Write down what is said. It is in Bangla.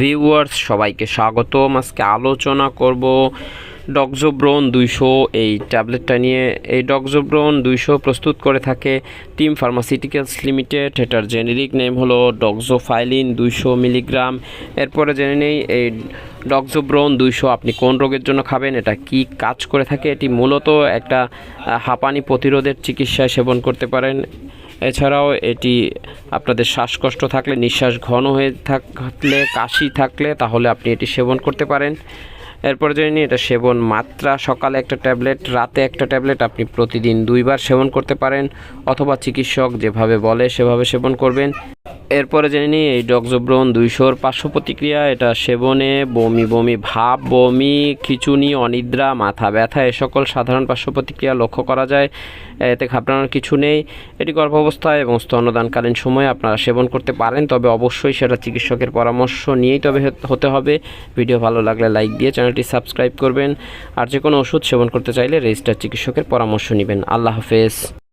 ভিউয়ার্স সবাইকে স্বাগতম। আজকে আলোচনা করব ডক্সোব্রোন দুইশো এই ট্যাবলেটটা নিয়ে। এই ডক্সোব্রোন দুইশো প্রস্তুত করে থাকে টিম ফার্মাসিউটিক্যালস লিমিটেড। এটার জেনেরিক নেম হলো ডক্সোফাইলিন দুইশো মিলিগ্রাম। এরপরে জেনে নেই, এই ডক্সোব্রোন দুইশো আপনি কোন রোগের জন্য খাবেন, এটা কি কাজ করে থাকে? এটি মূলত একটা হাঁপানি প্রতিরোধের চিকিৎসায় সেবন করতে পারেন। এছাড়াও এটি আপনাদের শ্বাসকষ্ট থাকলে, নিঃশ্বাস ঘন হয়ে থাকলে, কাশি থাকলে তাহলে আপনি এটি সেবন করতে পারেন। এরপর জেনে নিয়ে এটা সেবন মাত্রা, সকালে একটা ট্যাবলেট, রাতে একটা ট্যাবলেট আপনি প্রতিদিন দুইবার সেবন করতে পারেন, অথবা চিকিৎসক যেভাবে বলে সেভাবে সেবন করবেন। এরপরে জেনে নিই, এই ডক্সোব্রোন দুইশোর পার্শ্ব প্রতিক্রিয়া, এটা সেবনে, বমি বমি, ভাব, বমি, খিচুনি, অনিদ্রা, মাথা ব্যথা, এ সকল সাধারণ পার্শ্ব প্রতিক্রিয়া লক্ষ্য করা যায়। এতে ঘাবড়ানোর কিছু নেই। এটি গর্ভাবস্থায় এবং স্তন্যদানকালীন সময়ে আপনারা সেবন করতে পারেন, তবে অবশ্যই সেটা চিকিৎসকের পরামর্শ নিয়েই তবে হতে- হতে হবে। ভিডিও ভালো লাগলে লাইক দিয়ে চ্যানেলটি সাবস্ক্রাইব করবেন। আর যে কোনো ওষুধ সেবন করতে চাইলে রেজিস্টার চিকিৎসকের পরামর্শ নেবেন। আল্লাহ হাফেজ।